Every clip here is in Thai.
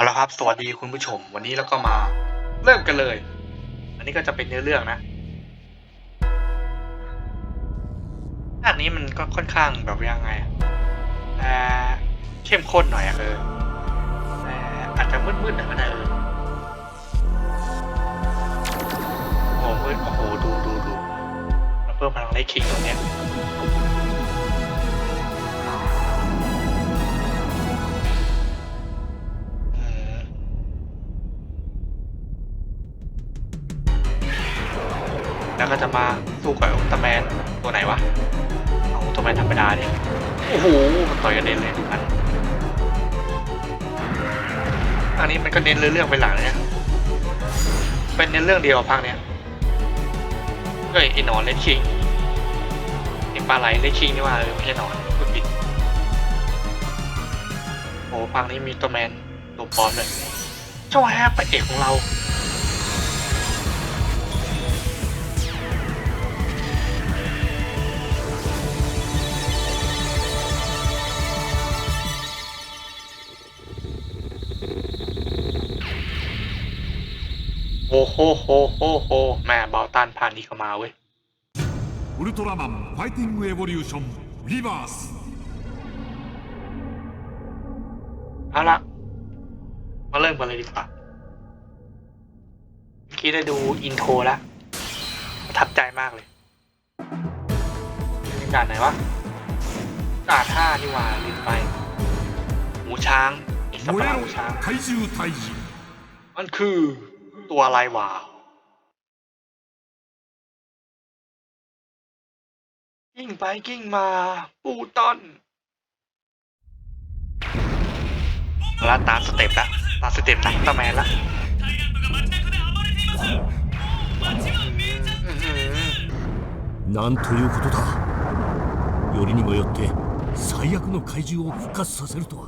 เอาละครับ สวัสดีคุณผู้ชม วันนี้เราก็มาเริ่มกันเลย อันนี้ก็จะเป็นเนื้อเรื่องนะภาคนี้มันก็ค่อนข้างแบบยังไงอะเอ่อเข้มข้นหน่อยอะเออแต่อาจจะมืดๆหน่อยก็ได้เออโอ้โหมืดโอ้โหดูดูดูเราเพิ่มพลังไลท์คิงตรงเนี้ย ก็จะมาสู้กับอุลตร้าแมนตัวไหนวะเอาอุลตร้าแมนธรรมดาดิโอ้โหมันต่อยกันเด่นเลยทุกอันอันนี้มันก็เน้นเรื่องเป็นหลักเลยนะเป็นเน้นเรื่องเดียวกับภาคเนี้ยเอ้ยไอ้หนอนเลดคิงไอ้ปลาไหลเลดคิงนี่ว่าเออไม่ใช่หนอนพูดผิดโอ้ภาคนี้มีตัวแมนตัวปลอมเลยเจ้าแฮปพระเอกของเรา โอ้โหโหโหโหแม่เบาตันผ่านนี้ก็มาเว้ย ウルトラマンファイティングエボリューションリバース เอาละมาเริ่มกันเลยดีกว่าเมื่อกี้ได้ดูอินโทรแล้วประทับใจมากเลยเป็นด่านไหนวะด่านห้านี่หว่าลืมไป หมูช้างอีกสัป 燃 ดา え ห์ห ろ มูช้าง 怪獣退治 มันคือ ตัวอะไรวะกิ้งไปกิ้งมาปูต้นแล้วตามสเต็ปละตามสเต็ปนะตาแมนละอื้อหือ なんということだよりにもよって最悪の怪獣を復活させるとは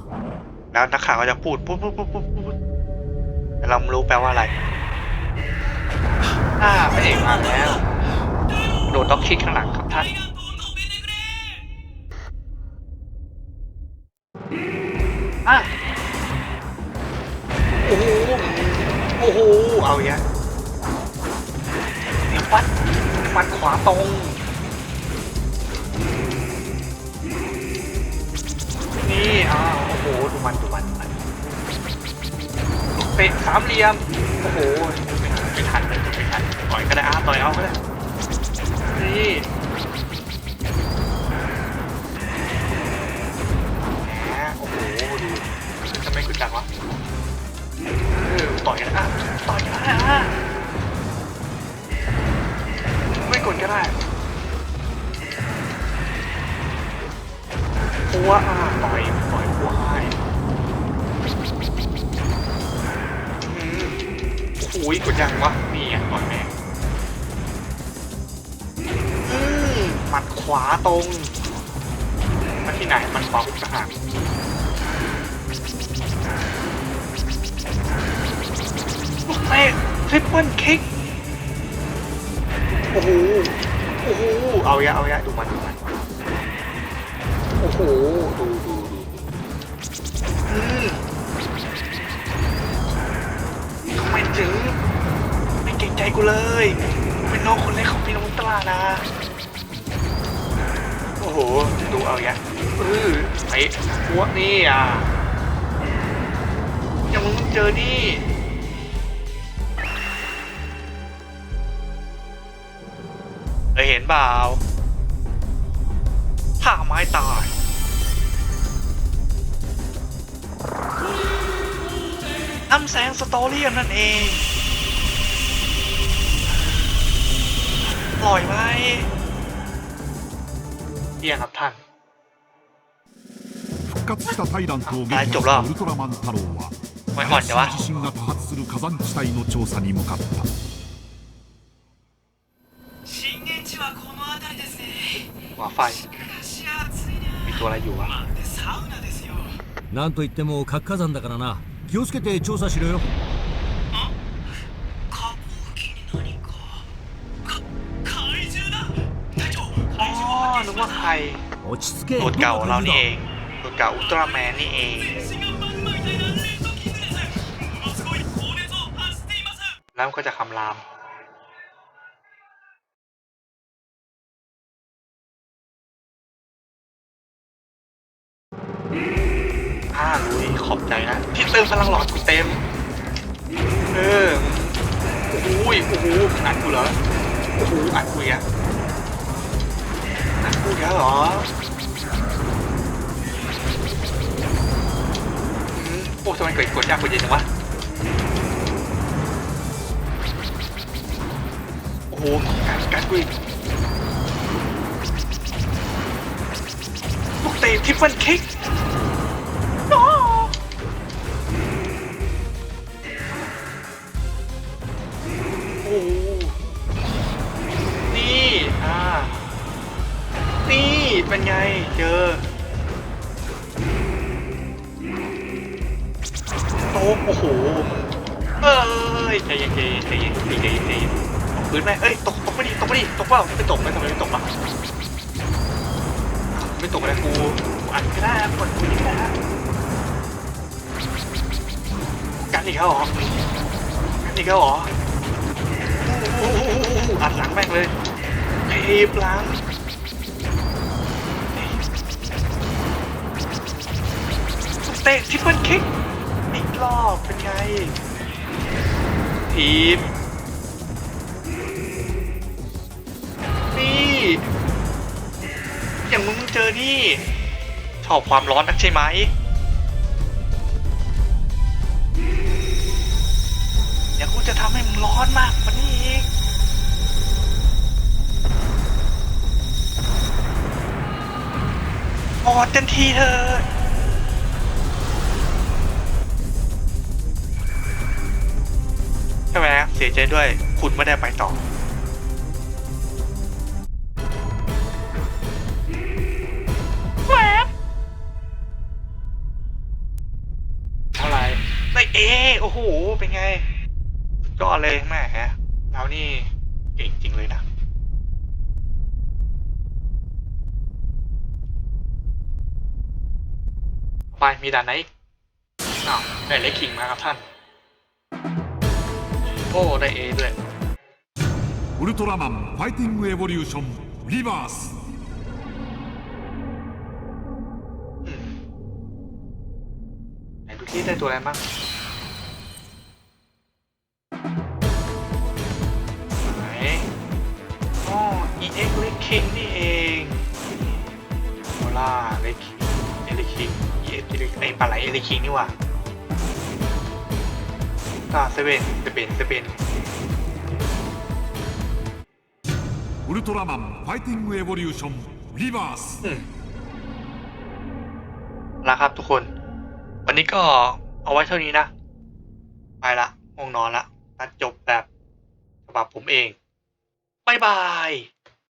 แล้วนักข่าวก็จะพูดปุ๊บปุ๊บปุ๊บปุ๊บปุ๊บแต่เราไม่รู้แปลว่าอะไร อ่าพระเอกมาแล้ว โดดด็อกคิกข้างหลังครับท่าน อะ โอ้โห โอ้โห เอาอย่างเงี้ยเดี๋ยวฟัดฟัดขวาตรง นี่อ่าโอ้โหดูมันดูมัน ดูมันเตะสามเหลี่ยม โอ้โห ต่อยเอาก็ได้นี่แหมโอ้โหดูทำไมคุณจังวะเออต่อยกันอะต่อยกันอะไม่กดก็ได้ปัวอะต่อยต่อยปัวให้อืมโอ้ยกดยังวะนี่อะต่อยแม่ง วาตรงมาที่ไหนมันขวาหุกสหางลูกเตะทริปเปิลคิก โอ้โห โอ้โห เอายะเอายะดูมันดูมัน โอ้โห ดูดูดูอืมทำไมถึงไม่เกรงใจกูเลย เป็นน้องคนเล็กของพี่น้องตลาดนะโอ้โห ดูเอายะเออไอ้พวกนี่อะยังมึงเจอนี่เคยเห็นเปล่าท่าไม้ตายน้ำแสงสตอรี่นั่นเองปล่อยไหม 復活したタイラントを撃破したウルトラマン太郎は怪し地震が多発する火山地帯の調査に向かった震源地はこの辺りですねしかし暑いなと言サウナですよなんといっても核火山だからな気をつけて調査しろよ ตัเก่าเรานี่เองตัเก่าอุลตร้าแมนนี่เองแล้วก็จะคำรามผ้าลุยขอบใจนะที่เติมพลังหลอดกูเต็ม เออโอ้ยโอ้โหอัดกูเหรอโอ้โหอัดกูอะ อัดแล้วเหรอโอ้ทำไมเกิดกดยากกดเย็นจังวะ โอ้โหกัดกัดกูอีกลูกเตะทิปเปิลคิก โอ้โหเอ้ยใจเย็นใจเย็นใจเย็นใจเย็นใจเย็นตกพื้นไหมเอ้ยตกตกไม่ดีตกไม่ดีตกเปล่าไม่ตกไม่ทำไมไม่ตกวะไม่ตกเลยกูกูอัดก็ได้กดกูนี่ก็ได้กันอีกแล้วเหรอกันอีกแล้วเหรออัดหลังแม่งเลยทีบหลังเตะทิปเปิลคิก รอบเป็นไง ทีม นี่ อย่างมึงเจอนี่ ชอบความร้อนนักใช่ไหม อย่างกูจะทำให้มึงร้อนมากกว่านี้อีก ออดเต็มทีเถอะ ใช่ไหมเสียใจด้วยคุณไม่ได้ไปต่อ แวบเท่าไหร่ได้เอโอ้โห เป็นไงสุดยอดเลยแม่เรานี่เก่งจริงเลยนะไปมีด่านไหนอีกอ้าวได้เล็กคิงมาครับท่าน โอ้ ได้เอด้วย ウルトラマンファイティングエボリューションリバース อืมไหนดูที่ได้ตัวอะไรบ้างไหนอ๋อ EX เล็กคิงนี่เองโอล่าเล็กคิงเอลิคิง EX เล็กไอ้ปลาไหลเอลิคิงนี่หว่า อ่าเซเว่นเซเว่นเซเว่น ウルトラマンファイティングエボリューションリバース อืมละครับทุกคน วันนี้ก็เอาไว้เท่านี้นะ ไปละง่วงนอนละตัดจบแบบฉบับผมเอง บ๊ายบาย